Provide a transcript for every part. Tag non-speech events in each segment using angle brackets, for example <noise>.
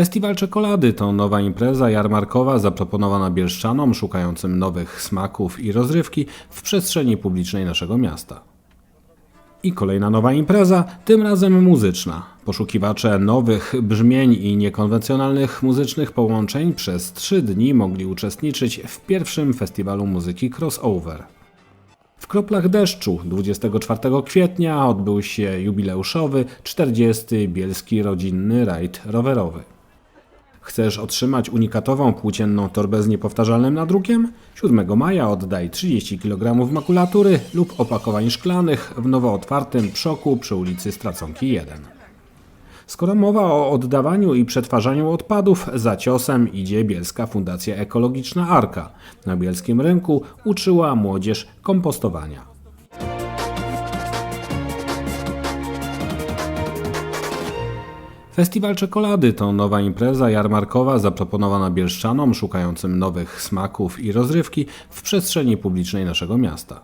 Festiwal Czekolady to nowa impreza jarmarkowa zaproponowana bielszczanom szukającym nowych smaków i rozrywki w przestrzeni publicznej naszego miasta. I kolejna nowa impreza, tym razem muzyczna. Poszukiwacze nowych brzmień i niekonwencjonalnych muzycznych połączeń przez trzy dni mogli uczestniczyć w pierwszym festiwalu muzyki Crossover. W kroplach deszczu 24 kwietnia odbył się jubileuszowy 40. Bielski Rodzinny Rajd Rowerowy. Chcesz otrzymać unikatową płócienną torbę z niepowtarzalnym nadrukiem? 7 maja oddaj 30 kg makulatury lub opakowań szklanych w nowo otwartym przoku przy ulicy Straconki 1. Skoro mowa o oddawaniu i przetwarzaniu odpadów, za ciosem idzie Bielska Fundacja Ekologiczna Arka. Na bielskim rynku uczyła młodzież kompostowania. Festiwal Czekolady to nowa impreza jarmarkowa zaproponowana bielszczanom szukającym nowych smaków i rozrywki w przestrzeni publicznej naszego miasta.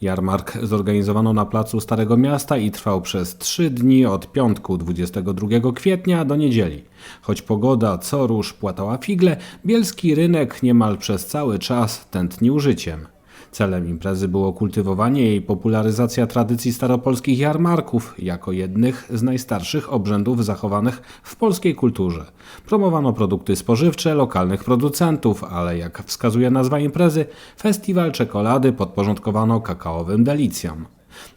Jarmark zorganizowano na placu Starego Miasta i trwał przez trzy dni od piątku 22 kwietnia do niedzieli. Choć pogoda co róż płatała figle, bielski rynek niemal przez cały czas tętnił życiem. Celem imprezy było kultywowanie i popularyzacja tradycji staropolskich jarmarków jako jednych z najstarszych obrzędów zachowanych w polskiej kulturze. Promowano produkty spożywcze lokalnych producentów, ale jak wskazuje nazwa imprezy, festiwal czekolady podporządkowano kakaowym delicjom.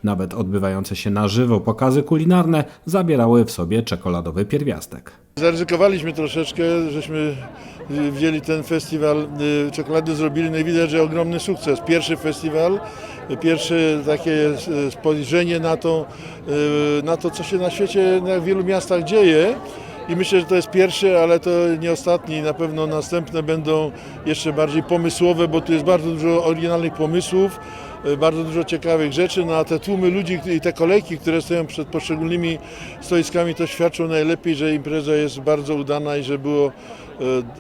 Nawet odbywające się na żywo pokazy kulinarne zabierały w sobie czekoladowy pierwiastek. Zaryzykowaliśmy troszeczkę, żeśmy wzięli ten festiwal y, czekolady, zrobili, no i widać, że ogromny sukces. Pierwszy festiwal, pierwsze takie y, spojrzenie na to, y, na to, co się na świecie, na wielu miastach dzieje. I myślę, że to jest pierwszy, ale to nie ostatni. Na pewno następne będą jeszcze bardziej pomysłowe, bo tu jest bardzo dużo oryginalnych pomysłów, bardzo dużo ciekawych rzeczy. No a te tłumy ludzi i te kolejki, które stoją przed poszczególnymi stoiskami, to świadczą najlepiej, że impreza jest bardzo udana i że było e,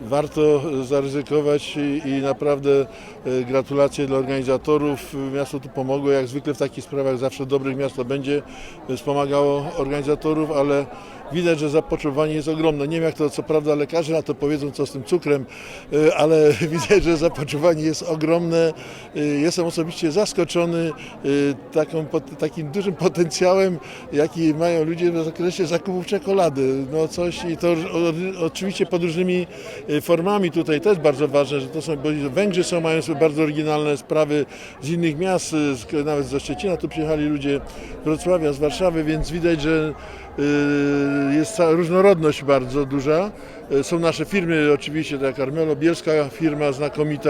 warto zaryzykować i, naprawdę e, gratulacje dla organizatorów. Miasto tu pomogło, jak zwykle w takich sprawach zawsze dobrych miasto będzie e, wspomagało organizatorów, ale widać, że zapotrzebowanie jest ogromne. Nie wiem jak to co prawda lekarze na to powiedzą, co z tym cukrem, e, ale <laughs> widać, że zapotrzebowanie jest ogromne. E, Jestem osobiście zaskoczony e, taką, takim dużym potencjałem, jaki mają ludzie w zakresie zakupów czekolady. No coś i to oczywiście pod różnymi formami tutaj jest bardzo ważne, że to są, bo Węgrzy są, mają bardzo oryginalne sprawy z innych miast, nawet ze Szczecina tu przyjechali ludzie z Wrocławia, z Warszawy, więc widać, że jest cała różnorodność bardzo duża. E, Są nasze firmy oczywiście, tak Armelo, bielska firma znakomita.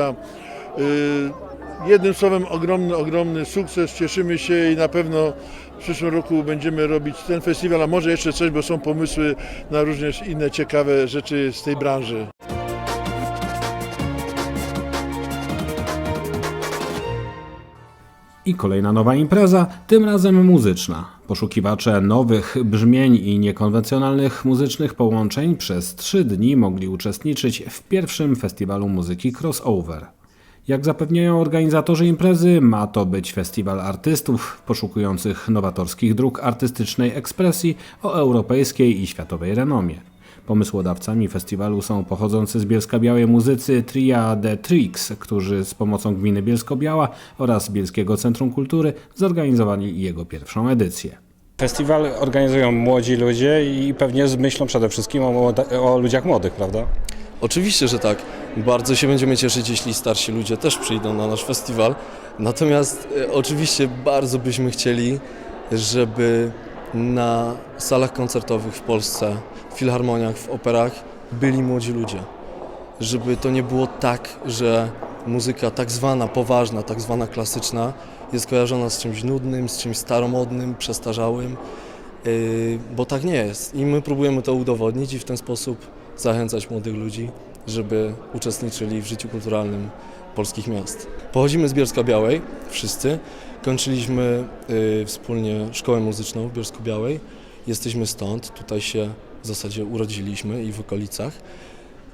E, Jednym słowem ogromny, ogromny sukces, cieszymy się i na pewno w przyszłym roku będziemy robić ten festiwal, a może jeszcze coś, bo są pomysły na różne inne ciekawe rzeczy z tej branży. I kolejna nowa impreza, tym razem muzyczna. Poszukiwacze nowych brzmień i niekonwencjonalnych muzycznych połączeń przez trzy dni mogli uczestniczyć w pierwszym festiwalu muzyki Crossover. Jak zapewniają organizatorzy imprezy, ma to być festiwal artystów poszukujących nowatorskich dróg artystycznej ekspresji o europejskiej i światowej renomie. Pomysłodawcami festiwalu są pochodzący z Bielska Białej muzycy Tria The Tricks, którzy z pomocą gminy Bielsko-Biała oraz Bielskiego Centrum Kultury zorganizowali jego pierwszą edycję. Festiwal organizują młodzi ludzie i pewnie z myślą przede wszystkim o, młoda- o ludziach młodych, prawda? Oczywiście, że tak. Bardzo się będziemy cieszyć, jeśli starsi ludzie też przyjdą na nasz festiwal. Natomiast e, oczywiście bardzo byśmy chcieli, żeby na salach koncertowych w Polsce, w filharmoniach, w operach byli młodzi ludzie. Żeby to nie było tak, że muzyka tak zwana poważna, tak zwana klasyczna jest kojarzona z czymś nudnym, z czymś staromodnym, przestarzałym, Yy, bo tak nie jest. I my próbujemy to udowodnić i w ten sposób zachęcać młodych ludzi, żeby uczestniczyli w życiu kulturalnym polskich miast. Pochodzimy z Bielska Białej, wszyscy. Kończyliśmy yy, wspólnie szkołę muzyczną w Bielsku Białej. Jesteśmy stąd, tutaj się w zasadzie urodziliśmy i w okolicach.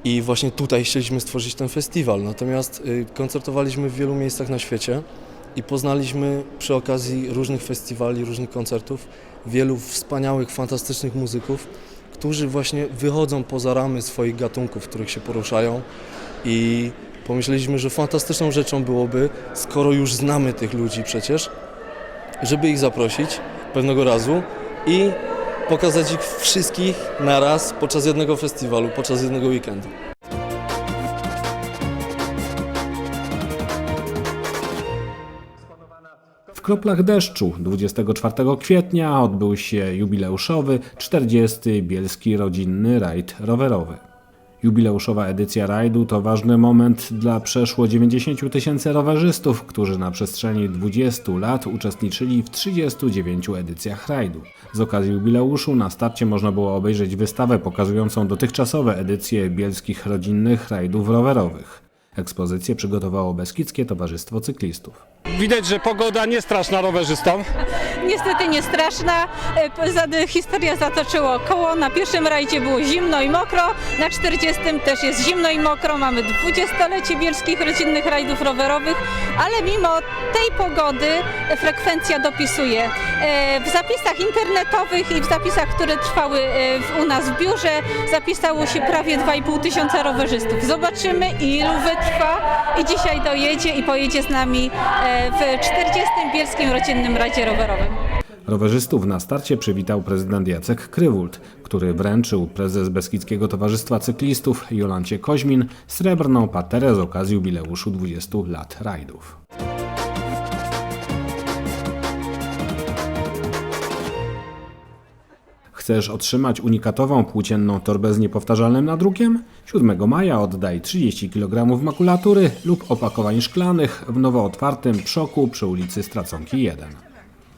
I właśnie tutaj chcieliśmy stworzyć ten festiwal. Natomiast y, koncertowaliśmy w wielu miejscach na świecie i poznaliśmy przy okazji różnych festiwali, różnych koncertów wielu wspaniałych, fantastycznych muzyków, którzy właśnie wychodzą poza ramy swoich gatunków, w których się poruszają i pomyśleliśmy, że fantastyczną rzeczą byłoby, skoro już znamy tych ludzi przecież, żeby ich zaprosić pewnego razu i pokazać ich wszystkich na raz podczas jednego festiwalu, podczas jednego weekendu. W kroplach deszczu 24 kwietnia odbył się jubileuszowy 40. Bielski Rodzinny Rajd Rowerowy. Jubileuszowa edycja rajdu to ważny moment dla przeszło 90 tysięcy rowerzystów, którzy na przestrzeni 20 lat uczestniczyli w 39 edycjach rajdu. Z okazji jubileuszu na starcie można było obejrzeć wystawę pokazującą dotychczasowe edycje bielskich rodzinnych rajdów rowerowych. Ekspozycję przygotowało Beskidzkie Towarzystwo Cyklistów. Widać, że pogoda nie straszna rowerzystom. Niestety nie straszna. E, za- Historia zatoczyło koło. Na pierwszym rajdzie było zimno i mokro, na 40 też jest zimno i mokro. Mamy 20-lecie bielskich rodzinnych rajdów rowerowych, ale mimo tej pogody frekwencja dopisuje. E, W zapisach internetowych i w zapisach, które trwały e, u nas w biurze, zapisało się prawie 2,5 tysiąca rowerzystów. Zobaczymy, ilu wytrwa i dzisiaj dojedzie i pojedzie z nami e, w 40. Bielskim Rodzinnym Rajdzie Rowerowym. Rowerzystów na starcie przywitał prezydent Jacek Krywult, który wręczył prezes Beskidzkiego Towarzystwa Cyklistów Jolancie Koźmin srebrną paterę z okazji jubileuszu 20 lat rajdów. Chcesz otrzymać unikatową płócienną torbę z niepowtarzalnym nadrukiem? 7 maja oddaj 30 kg makulatury lub opakowań szklanych w nowo otwartym przoku przy ulicy Straconki 1.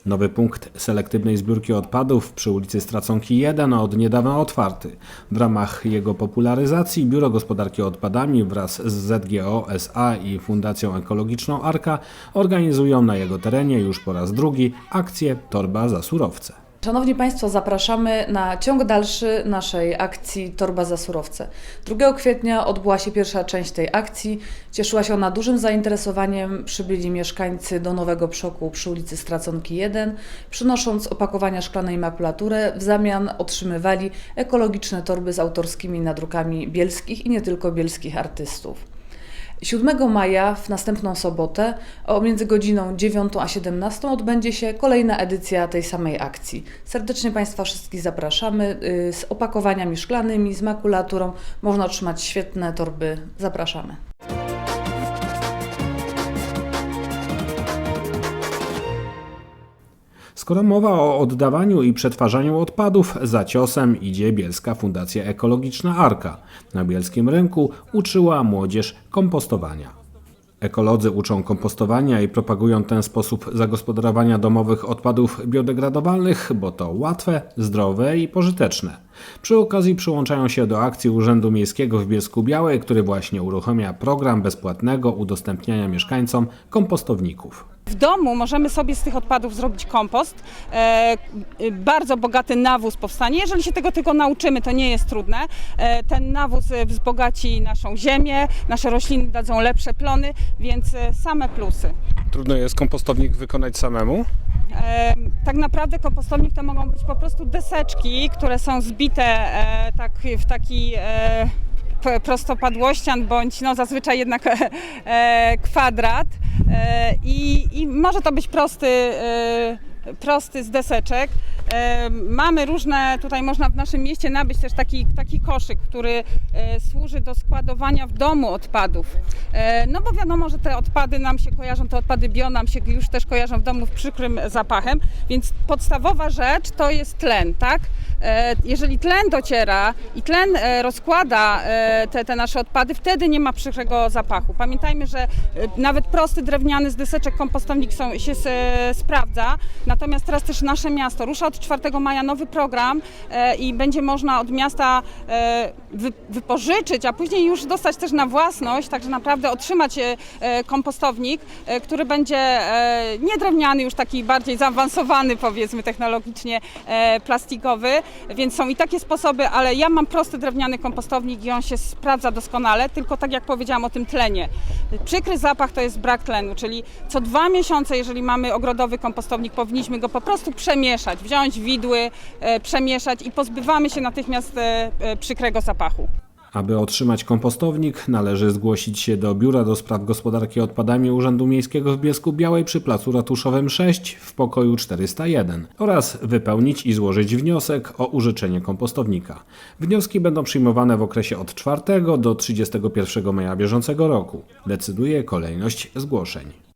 Nowy punkt selektywnej zbiórki odpadów przy ulicy Straconki 1 od niedawna otwarty. W ramach jego popularyzacji Biuro Gospodarki Odpadami wraz z ZGO SA i Fundacją Ekologiczną Arka organizują na jego terenie już po raz drugi akcję Torba za surowce. Szanowni Państwo, zapraszamy na ciąg dalszy naszej akcji Torba za surowce. 2 kwietnia odbyła się pierwsza część tej akcji. Cieszyła się ona dużym zainteresowaniem. Przybyli mieszkańcy do Nowego Przoku przy ulicy Straconki 1, przynosząc opakowania szklane i makulaturę. W zamian otrzymywali ekologiczne torby z autorskimi nadrukami bielskich i nie tylko bielskich artystów. 7 maja, w następną sobotę, o między godziną 9 a 17 odbędzie się kolejna edycja tej samej akcji. Serdecznie Państwa wszystkich zapraszamy. y, Z opakowaniami szklanymi, z makulaturą można otrzymać świetne torby. Zapraszamy. Skoro mowa o oddawaniu i przetwarzaniu odpadów, za ciosem idzie Bielska Fundacja Ekologiczna Arka. Na bielskim rynku uczyła młodzież kompostowania. Ekolodzy uczą kompostowania i propagują ten sposób zagospodarowania domowych odpadów biodegradowalnych, bo to łatwe, zdrowe i pożyteczne. Przy okazji przyłączają się do akcji Urzędu Miejskiego w Bielsku Białej, który właśnie uruchamia program bezpłatnego udostępniania mieszkańcom kompostowników. W domu możemy sobie z tych odpadów zrobić kompost. E, y, bardzo bogaty nawóz powstanie. Jeżeli się tego tylko nauczymy, to nie jest trudne. E, ten nawóz e, wzbogaci naszą ziemię, nasze rośliny dadzą lepsze plony, więc same plusy. Trudno jest kompostownik wykonać samemu. Tak naprawdę kompostownik to mogą być po prostu deseczki, które są zbite e, tak, w taki e, prostopadłościan bądź no, zazwyczaj jednak e, kwadrat. I, i może to być prosty, prosty z deseczek. Mamy różne, tutaj można w naszym mieście nabyć też taki, taki koszyk, który e, służy do składowania w domu odpadów. E, no bo wiadomo, że te odpady nam się kojarzą, te odpady bio nam się już też kojarzą w domu z przykrym zapachem, więc podstawowa rzecz to jest tlen, tak? E, Jeżeli tlen dociera i tlen e, rozkłada e, te, te nasze odpady, wtedy nie ma przykrego zapachu. Pamiętajmy, że nawet prosty drewniany z deseczek kompostownik są, się sprawdza, natomiast teraz też nasze miasto rusza od 4 maja nowy program i będzie można od miasta wy, wypożyczyć, a później już dostać też na własność, także naprawdę otrzymać kompostownik, który będzie nie drewniany, już taki bardziej zaawansowany powiedzmy technologicznie plastikowy, więc są i takie sposoby, ale ja mam prosty drewniany kompostownik i on się sprawdza doskonale, tylko tak jak powiedziałam o tym tlenie. Przykry zapach to jest brak tlenu, czyli co dwa miesiące, jeżeli mamy ogrodowy kompostownik, powinniśmy go po prostu przemieszać, wziąć widły, e, przemieszać i pozbywamy się natychmiast e, e, przykrego zapachu. Aby otrzymać kompostownik, należy zgłosić się do Biura do Spraw Gospodarki Odpadami Urzędu Miejskiego w Biesku Białej przy Placu Ratuszowym 6 w pokoju 401 oraz wypełnić i złożyć wniosek o użyczenie kompostownika. Wnioski będą przyjmowane w okresie od 4 do 31 maja bieżącego roku. Decyduje kolejność zgłoszeń.